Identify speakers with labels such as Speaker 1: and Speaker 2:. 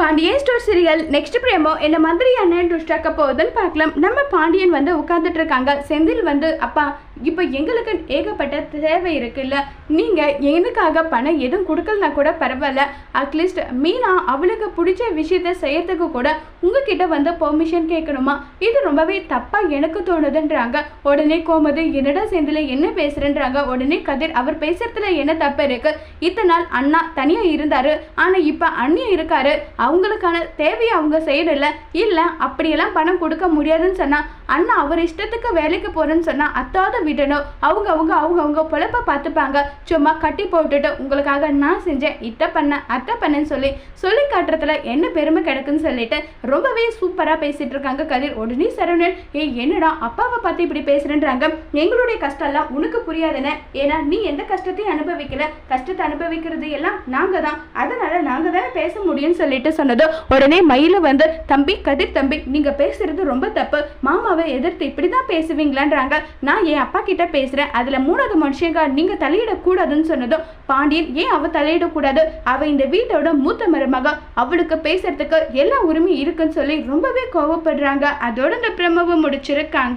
Speaker 1: Pandian store serial next promo என்ன மந்திரி அண்ணன் ருஷ்டாக்க போகுதுன்னு பார்க்கலாம். நம்ம பாண்டியன் வந்து உட்காந்துட்டு இருக்காங்க. செந்தில் வந்து அப்பா இப்போ எங்களுக்கு ஏகப்பட்ட தேவை இருக்குல்ல. நீங்கள் எனக்காக பணம் எதுவும் கொடுக்கலனா கூட பரவாயில்ல. அட்லீஸ்ட் மீனா அவளுக்கு பிடிச்ச விஷயத்த செய்யறதுக்கு கூட உங்ககிட்ட வந்து பெர்மிஷன் கேட்கணுமா? இது ரொம்பவே தப்பாக எனக்கு தோணுதுன்றாங்க. உடனே கோமது என்னடா சேர்ந்துல என்ன பேசுகிறேன்றாங்க உடனே கதிர் அவர் பேசுறதுல என்ன தப்பு இருக்கு? இத்தனை நாள் அண்ணா தனியாக இருந்தார். ஆனால் இப்போ அண்ணியும் இருக்காரு. அவங்களுக்கான தேவையை அவங்க செய்யறதில்ல. இல்லை அப்படியெல்லாம் பணம் கொடுக்க முடியாதுன்னு சொன்னால் அண்ணா அவர் இஷ்டத்துக்கு வேலைக்கு போகிறேன்னு சொன்னால் அத்தாத விடணும். அவங்க அவங்க அவங்க அவங்க பொழப்ப பார்த்துப்பாங்க. சும்மா கட்டி போட்டுட்டு உங்களுக்காக நான் செஞ்சேன் இத்தை பண்ண அத்தை பண்ணேன்னு சொல்லி சொல்லி காட்டுறதுல என்ன பெருமை கிடக்குன்னு சொல்லிட்டு ரொம்பவே சூப்பரா பேசிட்டு இருக்காங்க கதிர். உடனே சரவணன் ஏ என்னடா அப்பாவை பார்த்து இப்படி பேசுறேன்றாங்க. எங்களுடைய கஷ்டம் எல்லாம் உனக்கு புரியாதுன்னு. ஏன்னா நீ எந்த கஷ்டத்தையும் அனுபவிக்கல. கஷ்டத்தை அனுபவிக்கிறது எல்லாம் நாங்க தான் அதனால நாங்க தானே பேச முடியும்னு சொல்லிட்டு சொன்னதோ. உடனே மயில வந்து தம்பி கதிர் தம்பி நீங்க பேசுறது ரொம்ப தப்பு. மாமாவை எதிர்த்து இப்படிதான் பேசுவீங்களான்றாங்க. நான் என் அப்பா கிட்ட பேசுறேன். அதுல மூணாவது மனுஷங்க நீங்க தலையிடக்கூடாதுன்னு சொன்னதும் பாண்டியன் ஏன் அவ தலையிடக்கூடாது? அவ இந்த வீட்டோட மூத்த மருமக. அவளுக்கு பேசுறதுக்கு எல்லா உரிமையும் இருக்குன்னு சொல்லி ரொம்பவே கோவப்படுறாங்க. அதோட இந்த பிரமவை முடிச்சிருக்காங்க.